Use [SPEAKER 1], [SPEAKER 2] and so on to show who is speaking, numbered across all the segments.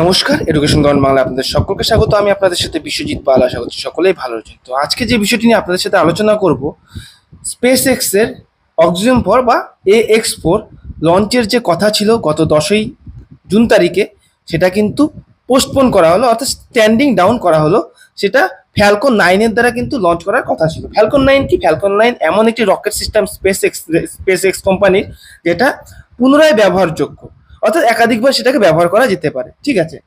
[SPEAKER 1] নমস্কার education government Bangla আপনাদের সকলকে স্বাগত। আমি আপনাদের সাথে বিশ্বজিৎ পাল, আশা করছি সকলেই ভালো আছেন। তো আজকে যে বিষয়টি নিয়ে আপনাদের সাথে আলোচনা করব স্পেস এক্সের অক্সিজেন ফোর বা এ এক্স ফোর লঞ্চের যে কথা ছিল গত দশই জুন তারিখে, সেটা কিন্তু পোস্টপোন করা হলো, অর্থাৎ স্ট্যান্ডিং ডাউন করা হলো। সেটা ফ্যালকন নাইনের দ্বারা কিন্তু লঞ্চ করার কথা ছিল। ফ্যালকন নাইন কি? ফ্যালকন নাইন এমন একটি rocket system space X space X কোম্পানির যেটা পুনরায় ব্যবহারযোগ্য। অর্থাৎ একাধিকবার সেটাকে ব্যবহার করা যেতে পারে, ঠিক আছে?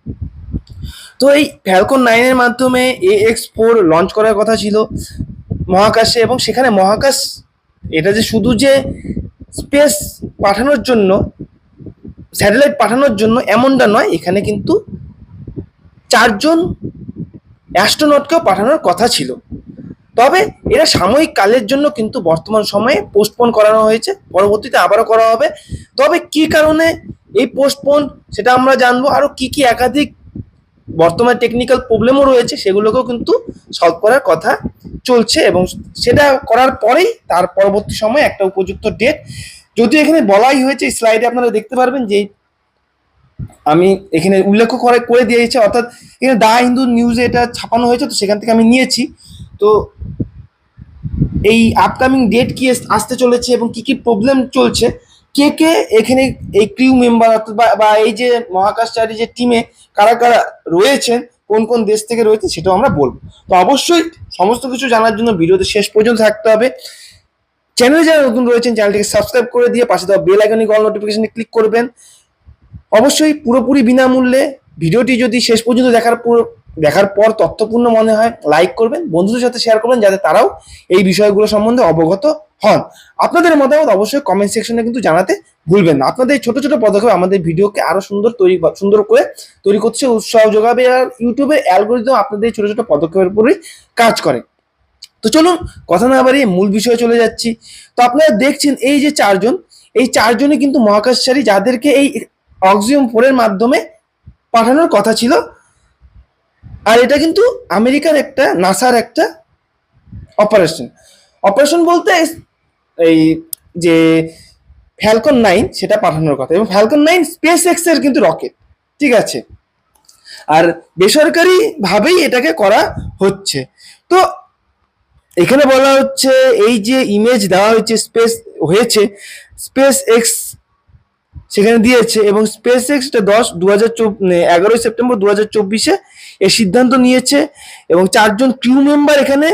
[SPEAKER 1] তো এই ফ্যালকন নাইনের মাধ্যমে এ এক্স ফোর লঞ্চ করার কথা ছিল, মহাকাশে এবং সেখানে মহাকাশ, এটা যে শুধু যে স্পেস পাঠানোর জন্য স্যাটেলাইট পাঠানোর জন্য এমনটা নয়, এখানে কিন্তু চারজন অ্যাস্ট্রোনটকেও পাঠানোর কথা ছিল। তবে এরা সাময়িক কালের জন্য কিন্তু বর্তমান সময়ে পোস্টপোন করানো হয়েছে, পরবর্তীতে আবারও করা হবে। তবে কি কারণে এই পোস্টপোন সেটা আমরা জানব আরও কি কি একাধিক বর্তমানে টেকনিক্যাল প্রবলেমও রয়েছে সেগুলোকেও কিন্তু সলভ করার কথা চলছে এবং সেটা করার পরেই তার পরবর্তী সময়ে একটা উপযুক্ত ডেট যদিও এখানে বলাই হয়েছে স্লাইডে আপনারা দেখতে পারবেন যে আমি এখানে উল্লেখ করে করে দিয়েছি, অর্থাৎ এখানে দা হিন্দু নিউজে এটা ছাপানো হয়েছে, তো সেখান থেকে আমি নিয়েছি। তো এই আপকামিং ডেট কি আসতে চলেছে এবং কি কি প্রবলেম চলছে কে কে এখানে এই ক্রিউ মেম্বার বা এই যে মহাকাশচারী যে টিমে কারা কারা রয়েছেন, কোন কোন দেশ থেকে রয়েছে সেটাও আমরা বলব। তো অবশ্যই সমস্ত কিছু জানার জন্য ভিডিওতে শেষ পর্যন্ত থাকতে হবে। চ্যানেলে যারা নতুন রয়েছেন, চ্যানেলটিকে সাবস্ক্রাইব করে দিয়ে পাশে দেওয়া বেল আইকনে গল নোটিফিকেশনে ক্লিক করবেন। অবশ্যই পুরোপুরি বিনামূল্যে ভিডিওটি যদি শেষ পর্যন্ত দেখার দেখার পর তথ্যপূর্ণ মনে হয় লাইক করবেন, বন্ধুদের সাথে শেয়ার করবেন, যাতে তারাও এই বিষয়গুলো সম্বন্ধে অবগত হন। আপনাদের মতামত অবশ্যই কমেন্ট সেকশনে কিন্তু জানাতে ভুলবেন না। আপনাদের ছোট ছোট পদক্ষেপ আমাদের ভিডিওকে আরও সুন্দর তৈরি সুন্দর করে তৈরি করছে, উৎসাহ যোগাবে আর ইউটিউবে অ্যালগোরিদম আপনাদের ছোট ছোট পদক্ষেপের উপরেই কাজ করে। তো চলুন, কথা না বাড়িয়ে মূল বিষয়ে চলে যাচ্ছি। তো আপনারা দেখছেন এই যে চারজন, এই চারজনই কিন্তু মহাকাশচারী যাদেরকে এই অক্সিজেন ফোরের মাধ্যমে পাঠানোর কথা ছিল। আর এটা কিন্তু আমেরিকার একটা, নাসার একটা অপারেশন অপারেশন বলতে এই যে ফ্যালকন নাইন সেটা পাঠানোর কথা এবং ফ্যালকন নাইন স্পেস এক্সের কিন্তু রকেট ঠিক আছে? আর বেসরকারি ভাবেই এটাকে করা হচ্ছে। তো এখানে বলা হচ্ছে, এই যে ইমেজ দেওয়া হয়েছে স্পেস হয়েছে স্পেস এক্স সেখানে দিয়েছে এবং স্পেস এক্সটা দশ দু হাজার এগারোই সেপ্টেম্বর দু হাজার চব্বিশে এ সিদ্ধান্ত নিয়েছে এবং চারজন ক্রিউ মেম্বার এখানে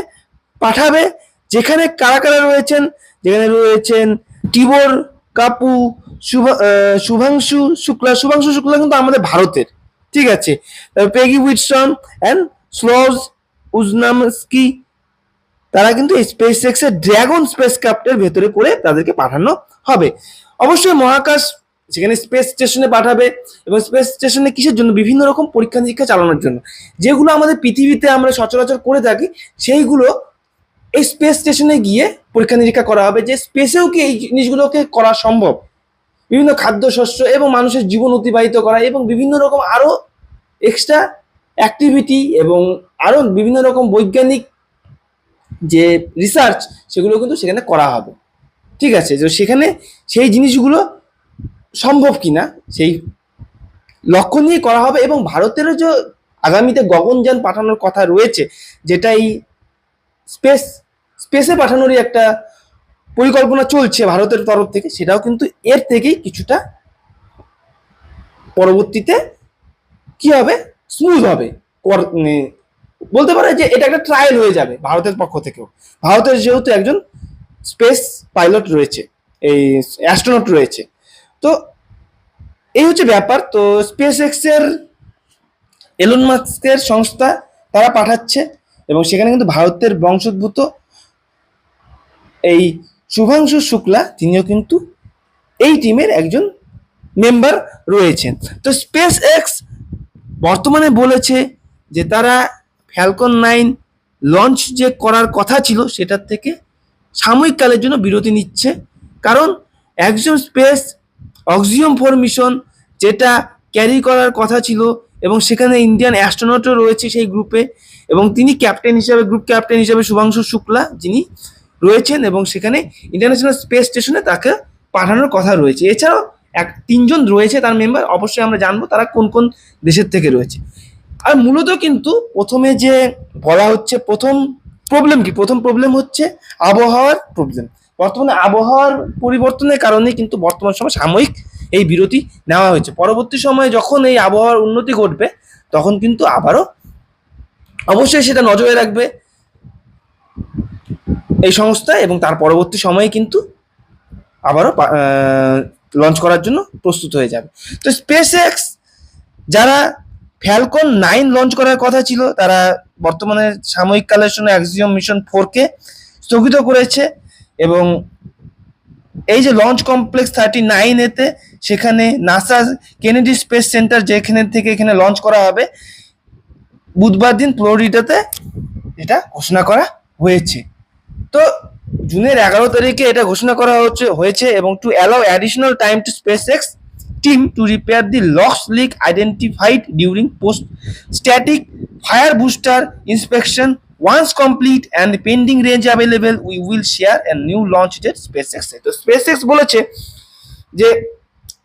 [SPEAKER 1] পাঠাবে। যেখানে কারা কারা রয়েছেন? যেখানে রয়েছেন টিবর, কাপু, শুভা শুভাংশু শুক্লা। শুভাংশু শুক্লা কিন্তু আমাদের ভারতের। ঠিক আছে? পেগি উইটসন অ্যান্ড স্লোজ উজনামস্কি তারা কিন্তু স্পেস এক্সের ড্রাগন স্পেস ক্রাফটের ভেতরে করে তাদেরকে পাঠানো হবে। অবশ্যই মহাকাশ সেখানে স্পেস স্টেশনে পাঠাবে এবং স্পেস স্টেশনে কিসের জন্য? বিভিন্ন রকম পরীক্ষা নিরীক্ষা চালানোর জন্য। যেগুলো আমাদের পৃথিবীতে আমরা সচরাচর করে থাকি, সেইগুলো এই স্পেস স্টেশনে গিয়ে পরীক্ষা নিরীক্ষা করা হবে। যে স্পেসেও কি এই জিনিসগুলোকে করা সম্ভব? বিভিন্ন খাদ্যশস্য এবং মানুষের জীবন অতিবাহিত করা এবং বিভিন্ন রকম আরও এক্সট্রা অ্যাক্টিভিটি এবং আরও বিভিন্ন রকম বৈজ্ঞানিক যে রিসার্চ সেগুলো কিন্তু সেখানে করা হবে। ঠিক আছে? তো সেখানে সেই জিনিসগুলো সম্ভব কিনা সেই লক্ষ্য নিয়ে করা হবে এবং ভারতেরও যে আগামীতে গগনযান পাঠানোর কথা রয়েছে, যেটা এই স্পেস, স্পেসে পাঠানোরই একটা পরিকল্পনা চলছে ভারতের তরফ থেকে, সেটাও কিন্তু এর থেকেই কিছুটা পরবর্তীতে কি হবে? স্মুথ হবে। মানে বলতে পারে যে এটা একটা ট্রায়াল হয়ে যাবে ভারতের পক্ষ থেকেও। ভারতের যেহেতু একজন স্পেস পাইলট রয়েছে, এই অ্যাস্ট্রোনট রয়েছে তো এই হচ্ছে ব্যাপার। তো স্পেস এক্সের এলন মাস্কের সংস্থা তারা পাঠাচ্ছে এবং সেখানে কিন্তু ভারতের বংশোদ্ভূত এই শুভাংশু শুক্লা, তিনিও কিন্তু এই টিমের একজন মেম্বার রয়েছেন। তো স্পেস এক্স বর্তমানে বলেছে যে তারা ফ্যালকন নাইন লঞ্চ যে করার কথা ছিল সেটার থেকে সাময়িক কালের জন্য বিরতি নিচ্ছে। কারণ একজন স্পেস অক্সিজেন ফোর মিশন যেটা ক্যারি করার কথা ছিল এবং সেখানে ইন্ডিয়ান অ্যাস্ট্রোনটও রয়েছে সেই গ্রুপে এবং তিনি ক্যাপ্টেন হিসাবে, গ্রুপ ক্যাপ্টেন হিসাবে শুভাংশু শুক্লা যিনি রয়েছেন এবং সেখানে ইন্টারন্যাশনাল স্পেস স্টেশনে তাকে পাঠানোর কথা রয়েছে। এছাড়াও এক তিনজন রয়েছে তার মেম্বার, অবশ্যই আমরা জানব তারা কোন কোন দেশের থেকে রয়েছে। আর মূলত কিন্তু প্রথমে যে বলা হচ্ছে, প্রথম প্রবলেম কি? প্রথম প্রবলেম হচ্ছে আবহাওয়ার প্রবলেম বর্তমানে আবহাওয়ার পরিবর্তনের কারণে কিন্তু বর্তমান সময় সাময়িক এই বিরতি নেওয়া হয়েছে। পরবর্তী সময়ে যখন এই আবহাওয়ার উন্নতি ঘটবে, তখন কিন্তু আবারও অবশ্যই সেটা নজরে রাখবে এই সংস্থা এবং তার পরবর্তী সময়ে কিন্তু আবারও লঞ্চ করার জন্য প্রস্তুত হয়ে যাবে। তো স্পেস এক্স যারা ফ্যালকন নাইন লঞ্চ করার কথা ছিল, তারা বর্তমানে সাময়িক কালের জন্য অ্যাক্সিয়ম মিশন ফোরকে স্থগিত করেছে। এবং এই যে লঞ্চ কমপ্লেক্স থার্টি নাইন এতে সেখানে নাসা কেনেডি স্পেস সেন্টার যেখানে থেকে এখানে লঞ্চ করা হবে, বুধবার দিন ফ্লোরিডাতে এটা ঘোষণা করা হয়েছে। তো জুনের এগারো তারিখে এটা ঘোষণা করা হচ্ছে, হয়েছে এবং to allow additional time to space X team to repair the lox leak identified during post static fire booster inspection once complete and pending range available we will share and new launch date space এক্সে তো x বলেছে যে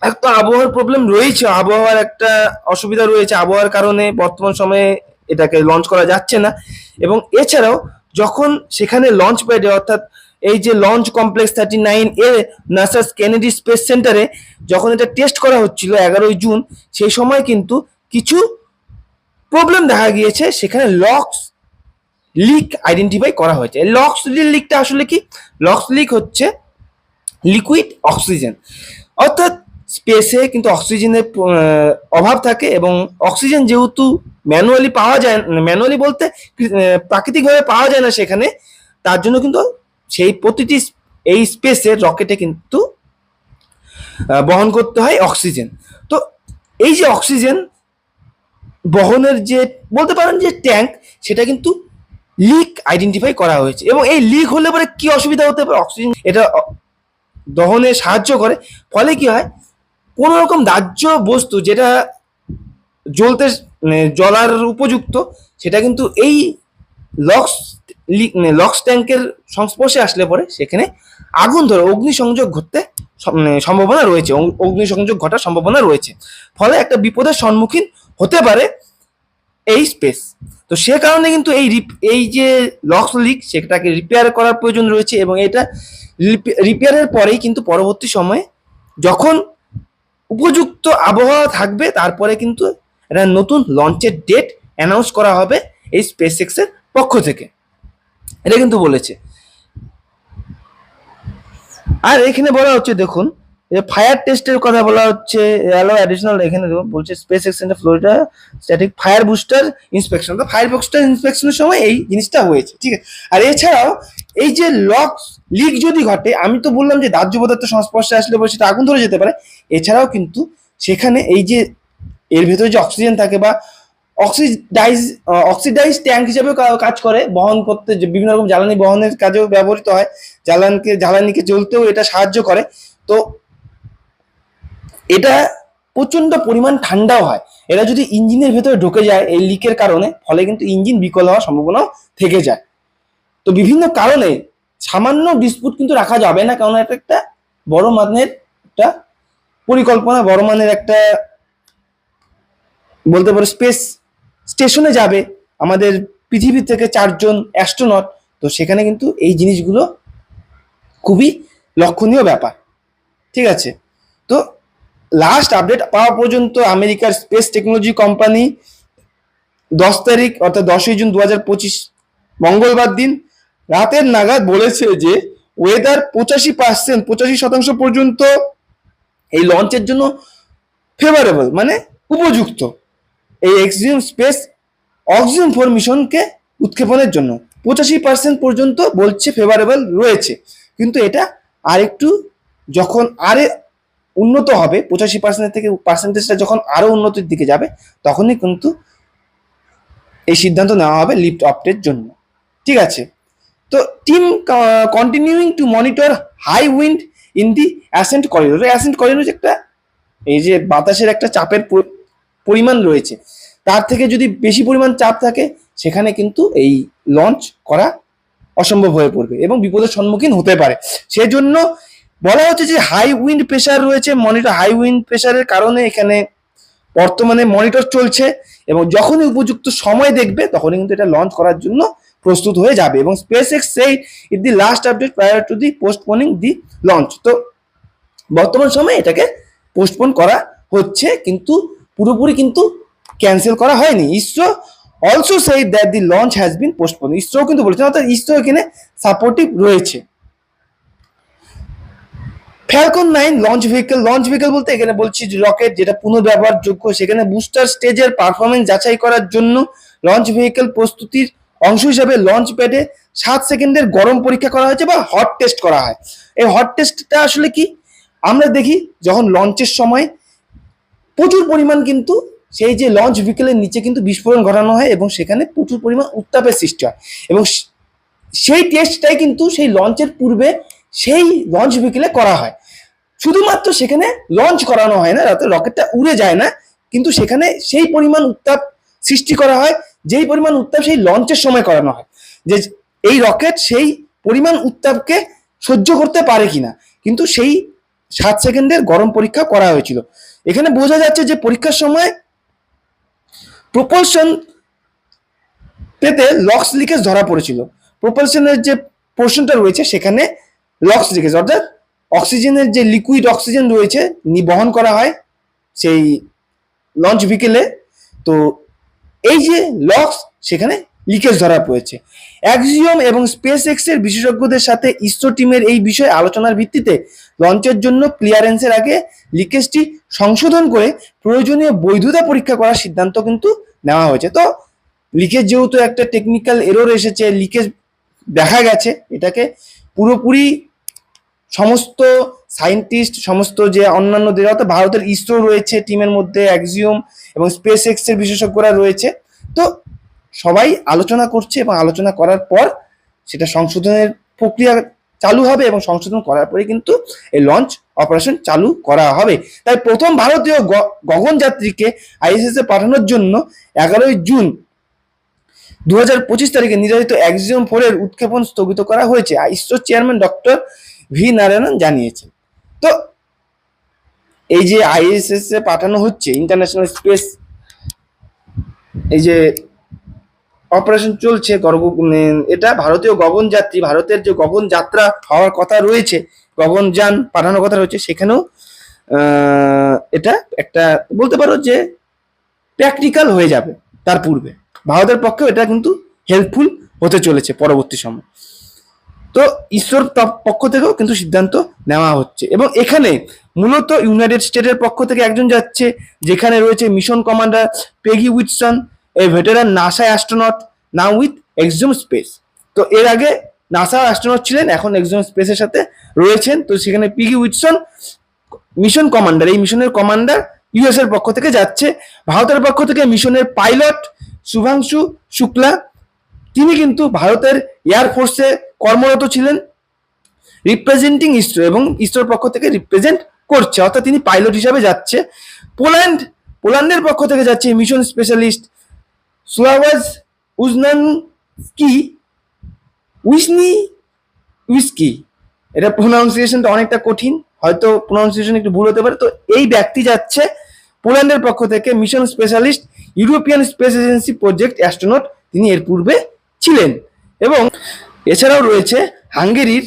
[SPEAKER 1] একটা আবহাওয়ার problem রয়েছে, আবহাওয়ার একটা অসুবিধা রয়েছে, আবহাওয়ার কারণে বর্তমান সময়ে এটাকে লঞ্চ করা যাচ্ছে না। এবং এছাড়াও যখন সেখানে লঞ্চ প্যাডে অর্থাৎ এই যে launch complex thirty nine A NASA's Kennedy space সেন্টারে যখন এটা টেস্ট করা হচ্ছিল এগারোই জুন, সেই সময় কিন্তু কিছু প্রবলেম দেখা গিয়েছে, সেখানে লক্স লিক আইডেন্টিফাই করা হয়েছে। লক্স লিকটা আসলে কি? লক্স লিক হচ্ছে লিকুইড অক্সিজেন অর্থাৎ স্পেসে কিন্তু অক্সিজেনের অভাব থাকে এবং অক্সিজেন যেহেতু ম্যানুয়ালি পাওয়া যায় ম্যানুয়ালি বলতে প্রাকৃতিকভাবে পাওয়া যায় না সেখানে, তার জন্য কিন্তু সেই প্রতিটি এই স্পেসে রকেটে কিন্তু বহন করতে হয় অক্সিজেন তো এই যে অক্সিজেন বহনের যে, বলতে পারেন যে ট্যাঙ্ক সেটা কিন্তু লিক আইডেন্টিফাই করা হয়েছে। এবং এই লিক হলে পরে কি অসুবিধা হতে পারে? অক্সিজেন এটা দহনে সাহায্য করে। ফলে কি হয়? কোনো রকম দাহ্য বস্তু যেটা জ্বলতে মানে জ্বলার উপযুক্ত, সেটা কিন্তু এই লক্স লক্স ট্যাঙ্কের সংস্পর্শে আসলে পরে সেখানে আগুন ধরে অগ্নিসংযোগ ঘটতে মানে সম্ভাবনা রয়েছে। অগ্নি- অগ্নিসংযোগ ঘটার সম্ভাবনা রয়েছে। ফলে একটা বিপদের সম্মুখীন হতে পারে এই স্পেস তো সে কারণে কিন্তু এই এই যে লক্স লিক সেটাকে রিপেয়ার করার প্রয়োজন রয়েছে এবং এটা রিপেয়ারের পরেই কিন্তু পরবর্তী সময়ে যখন উপযুক্ত আবহাওয়া থাকবে, তারপরে কিন্তু একটা নতুন লঞ্চের ডেট অ্যানাউন্স করা হবে এই স্পেস এক্সের পক্ষ থেকে। এটা কিন্তু বলেছে। আর এখানে বলা হচ্ছে, দেখুন ফায়ার টেস্টের কথা বলা হচ্ছে অ্যালো অ্যাডিশনাল এখানে বলছে স্পেস এক্সচেঞ্জে Florida static fire booster inspection তো ফায়ার বুস্টার ইন্সপেকশনের সময় এই জিনিসটা হয়েছে, ঠিক আছে? আর এছাড়াও এই যে লক লিক যদি ঘটে, আমি তো বললাম যে দাহ্য পদার্থ সংস্পর্শে আসলে পরে সেটা আগুন ধরে যেতে পারে। এছাড়াও কিন্তু সেখানে এই যে এর ভেতরে যে অক্সিজেন থাকে বা অক্সিডাইজ অক্সিডাইজ ট্যাঙ্ক হিসেবে কাজ করে, বহন করতে বিভিন্ন রকম জ্বালানি বহনের কাজেও ব্যবহৃত হয়। জ্বালানকে, জ্বালানিকে জ্বলতেও এটা সাহায্য করে। তো এটা প্রচণ্ড পরিমাণ ঠান্ডাও হয়। এটা যদি ইঞ্জিনের ভেতরে ঢুকে যায় এই লিকের কারণে, ফলে কিন্তু ইঞ্জিন বিকল হওয়ার সম্ভাবনাও থেকে যায়। তো বিভিন্ন কারণে সামান্য ডিসপুট কিন্তু রাখা যাবে না, কারণ এটা একটা বড় মানের একটা পরিকল্পনা, বড় মানের একটা বলতে পারো স্পেস স্টেশনে যাবে। আমাদের পৃথিবী থেকে চারজন অ্যাস্ট্রোনট তো সেখানে কিন্তু এই জিনিসগুলো খুবই লক্ষণীয় ব্যাপার। ঠিক আছে? তো লাস্ট আপডেট পাওয়া পর্যন্ত আমেরিকার স্পেস টেকনোলজি কোম্পানি দশ তারিখ অর্থাৎ দশই জুন দু হাজার পঁচিশ মঙ্গলবার দিন রাতের নাগাদ বলেছে যে ওয়েদার পঁচাশি পার্সেন্ট পঁচাশি শতাংশ পর্যন্ত এই লঞ্চের জন্য ফেভারেবল মানে উপযুক্ত। এই এক্সিম স্পেস অক্সিজেন ফোর মিশনকে উৎক্ষেপণের জন্য পঁচাশি পার্সেন্ট পর্যন্ত বলছে ফেভারেবল রয়েছে। কিন্তু এটা আরেকটু যখন আরে উন্নত হবে, পঁচাশি পার্সেন্ট থেকে পার্সেন্টেজটা যখন আরও উন্নতির দিকে যাবে, তখনই কিন্তু এই সিদ্ধান্ত নেওয়া হবে লিফট অপটের জন্য। ঠিক আছে? তো team continuing to monitor high wind in the ascent corridor ascent corridor একটা, এই যে বাতাসের একটা চাপের পরিমাণ রয়েছে। তার থেকে যদি বেশি পরিমাণ চাপ থাকে, সেখানে কিন্তু এই লঞ্চ করা অসম্ভব হয়ে পড়বে এবং বিপদের সম্মুখীন হতে পারে। সেজন্য বলা হচ্ছে যে হাই উইন্ড প্রেশার রয়েছে মনিটর হাই উইন্ড প্রেশারের কারণে এখানে বর্তমানে মনিটর চলছে এবং যখনই উপযুক্ত সময় দেখবে, তখনই কিন্তু এটা লঞ্চ করার জন্য প্রস্তুত হয়ে যাবে এবং space X said it the last update prior to the postponing the launch তো বর্তমান সময়ে এটাকে পোস্টপোন করা হচ্ছে, কিন্তু পুরোপুরি কিন্তু ক্যান্সেল করা হয়নি। ISRO also said that the launch has been postpone ISRO কিন্তু বলেছে, অর্থাৎ ইসরো এখানে সাপোর্টিভ রয়েছে। Falcon nine launch vehicle launch vehicle বলতে এখানে বলছি রকেট যেটা পুনর্ব্যবহারযোগ্য, সেখানে বুস্টার স্টেজের পারফরমেন্স যাচাই করার জন্য লঞ্চ ভেহিকেল প্রস্তুতির অংশ হিসাবে লঞ্চ প্যাডে সাত সেকেন্ডের গরম পরীক্ষা করা হয়েছে বা হট টেস্ট করা হয়। এই হট টেস্টটা আসলে কি? আমরা দেখি যখন লঞ্চের সময় প্রচুর পরিমাণ কিন্তু সেই যে লঞ্চ ভেহিকেলের নিচে কিন্তু বিস্ফোরণ ঘটানো হয় এবং সেখানে প্রচুর পরিমাণ উত্তাপের সৃষ্টি হয়। এবং সেই টেস্টটাই কিন্তু সেই লঞ্চের পূর্বে সেই লঞ্চ ভেহিকেলে করা হয়। শুধুমাত্র সেখানে লঞ্চ করানো হয় না যাতে রকেটটা উড়ে যায় না, কিন্তু সেখানে সেই পরিমাণ উত্তাপ সৃষ্টি করা হয়, যেই পরিমাণ উত্তাপ সেই লঞ্চের সময় করানো হয়। যে এই রকেট সেই পরিমাণ উত্তাপকে সহ্য করতে পারে কিনা, কিন্তু সেই সাত সেকেন্ডের গরম পরীক্ষা করা হয়েছিল। এখানে বোঝা যাচ্ছে যে পরীক্ষার সময় প্রপলশন পেতে লক্স লিকেজ ধরা পড়েছিল। প্রপলশনের যে পোর্শনটা রয়েছে, সেখানে লক্স লিকেজ অর্থাৎ অক্সিজেনের যে লিকুইড অক্সিজেন রয়েছে নি বহন করা হয় সেই লঞ্চ ভিকেলে তো এই যে লক্স সেখানে লিকেজ ধরা পড়েছে। অ্যাক্সিওম এবং স্পেস এক্সের বিশেষজ্ঞদের সাথে ইসরো টিমের এই বিষয়ে আলোচনার ভিত্তিতে লঞ্চের জন্য ক্লিয়ারেন্সের আগে লিকেজটি সংশোধন করে প্রয়োজনীয় বৈধতা পরীক্ষা করার সিদ্ধান্ত কিন্তু নেওয়া হয়েছে। তো লিকেজ যেহেতু একটা টেকনিক্যাল এরর এসেছে লিকেজ দেখা গেছে, এটাকে পুরোপুরি সমস্ত সায়েন্টিস্ট, সমস্ত যে অন্যান্য দেশ, অর্থাৎ ভারতের ইসরো রয়েছে, টিমের মধ্যে অ্যাক্সিওম এবং স্পেস এক্সের বিশেষজ্ঞরা রয়েছে। তো সবাই আলোচনা করছে এবং আলোচনা করার পর সেটা সংশোধনের প্রক্রিয়া চালু হবে এবং সংশোধন করার পরে কিন্তু এই লঞ্চ অপারেশন চালু করা হবে। তাই প্রথম ভারতীয় গগনযাত্রীকে আইএসএস এ পাঠানোর জন্য এগারোই জুন দু হাজার পঁচিশ তারিখে নির্ধারিত অ্যাক্সিওম ফোরের উৎক্ষেপণ স্থগিত করা হয়েছে। ইসরোর চেয়ারম্যান ডক্টর ভি নারায়ণন জানিয়েছেন। তো এই যে আইএসএস এ পাঠানো হচ্ছে ইন্টারন্যাশনাল স্পেস এই যে অপারেশন চলছে গর্ব এটা ভারতীয় গগনযাত্রী, ভারতের যে গগন যাত্রা হওয়ার কথা রয়েছে, গগনযান পাঠানোর কথা রয়েছে, সেখানেও এটা একটা বলতে পারো যে প্র্যাকটিক্যাল হয়ে যাবে তার পূর্বে। ভারতের পক্ষেও এটা কিন্তু হেল্পফুল হতে চলেছে পরবর্তী সময়। তো প- পক্ষ থেকেও কিন্তু সিদ্ধান্ত নেওয়া হচ্ছে। এবং এখানে মূলত ইউনাইটেড স্টেটের পক্ষ থেকে একজন যাচ্ছে, যেখানে রয়েছে mission commander Peggy Whitson, a veteran NASA astronaut, now with Axiom space. তো এর আগে নাসা অ্যাস্ট্রোনট ছিলেন, এখন এক্সিম স্পেসের সাথে রয়েছেন। তো সেখানে পিগি উইটসন মিশন কমান্ডার, এই মিশনের কমান্ডার ইউএস এর পক্ষ থেকে যাচ্ছে। ভারতের পক্ষ থেকে মিশনের পাইলট শুভাংশু শুক্লা, তিনি কিন্তু ভারতের এয়ারফোর্সে কর্মরত ছিলেন রিপ্রেজেন্টিং ইসরো এবং ইসরোর পক্ষ থেকে রিপ্রেজেন্ট করছে। অর্থাৎ তিনি পাইলট হিসাবে যাচ্ছে। পোল্যান্ড, পোল্যান্ডের পক্ষ থেকে যাচ্ছে mission specialist Slawosz Uznanski, Wisniewski. এটা প্রোনাউন্সিয়েশনটা অনেকটা কঠিন, হয়তো প্রোনাউন্সিয়েশন একটু ভুল হতে পারে। তো এই ব্যক্তি যাচ্ছে পোল্যান্ডের পক্ষ থেকে mission specialist European space agency project astronaut তিনি এর পূর্বে ছিলেন এবং এছাড়াও রয়েছে হাঙ্গেরির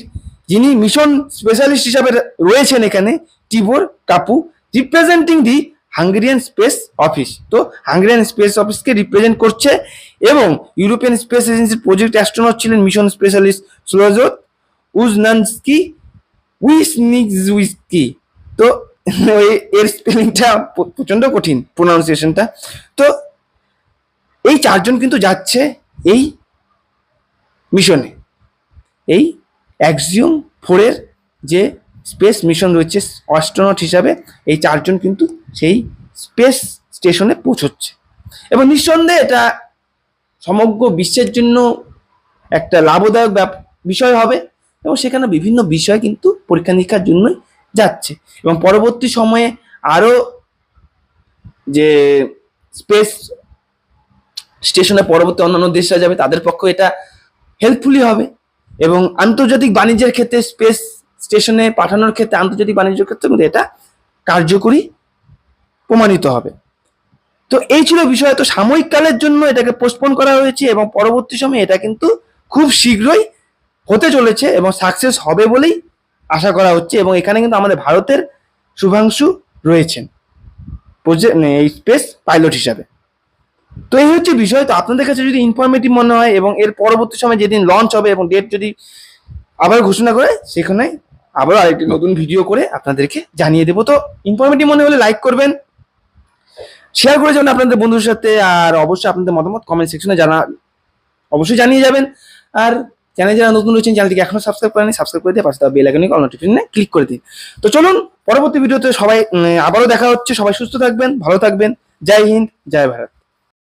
[SPEAKER 1] যিনি মিশন স্পেশালিস্ট হিসাবে রয়েছেন এখানে Tibor Kapu representing the Hungarian space office তো হাঙ্গেরিয়ান স্পেস অফিসকে রিপ্রেজেন্ট করছে এবং ইউরোপিয়ান স্পেস এজেন্সির প্রজেক্ট অ্যাস্ট্রোনট ছিলেন mission specialist Slawosz Uznanski Wisniewski তো এর স্পেলিংটা প্রচণ্ড কঠিন প্রোনাউন্সিয়েশনটা তো এই চারজন কিন্তু যাচ্ছে এই মিশনে। এই অ্যাক্সিওম ফোরের যে স্পেস মিশন রয়েছে অস্ট্রোনট হিসাবে, এই চারজন কিন্তু সেই স্পেস স্টেশনে পৌঁছচ্ছে। এবং নিঃসন্দেহে এটা সমগ্র বিশ্বের জন্য একটা লাভদায়ক বিষয় হবে এবং সেখানে বিভিন্ন বিষয় কিন্তু পরীক্ষা নিরীক্ষার জন্যই যাচ্ছে। এবং পরবর্তী সময়ে আরও যে স্পেস স্টেশনে পরবর্তী অন্যান্য দেশরা যাবে, তাদের পক্ষে এটা হেল্পফুলি হবে। এবং আন্তর্জাতিক বাণিজ্যের ক্ষেত্রে স্পেস স্টেশনে পাঠানোর ক্ষেত্রে আন্তর্জাতিক বাণিজ্যের ক্ষেত্রে কিন্তু এটা কার্যকরী প্রমাণিত হবে। তো এই ছিল বিষয়। তো সাময়িক কালের জন্য এটাকে পোস্টপোন করা হয়েছে এবং পরবর্তী সময়ে এটা কিন্তু খুব শীঘ্রই হতে চলেছে এবং সাকসেস হবে বলেই আশা করা হচ্ছে এবং এখানে কিন্তু আমাদের ভারতের শুভাংশু রয়েছেন। এই স্পেস পাইলট হিসাবে। তো এই হচ্ছে বিষয়। তো আপনাদের কাছে যদি ইনফরমেটিভ মনে হয় এবং এর পরবর্তী সময় যেদিন লঞ্চ হবে এবং ডেট যদি আবার ঘোষণা করে, সেখানে আবার আরেকটি নতুন ভিডিও করে আপনাদেরকে জানিয়ে দেবো। তো ইনফরমেটিভ মনে হলে লাইক করবেন শেয়ার করে যাবেন আপনাদের বন্ধুদের সাথে আর অবশ্যই আপনাদের মতামত কমেন্ট সেকশনে জানা, অবশ্যই জানিয়ে যাবেন। আর চ্যানেল যারা নতুন রয়েছেন চ্যানেলটিকে এখনও সাবস্ক্রাইব করেনি সাবস্ক্রাইব করে দিয়ে পাশে বেল আইকনে অল নোটিফিকেশনে ক্লিক করে দিন। তো চলুন, পরবর্তী ভিডিওতে সবাই আবারও দেখা হচ্ছে। সবাই সুস্থ থাকবেন, ভালো থাকবেন। জয় হিন্দ, জয় ভারত।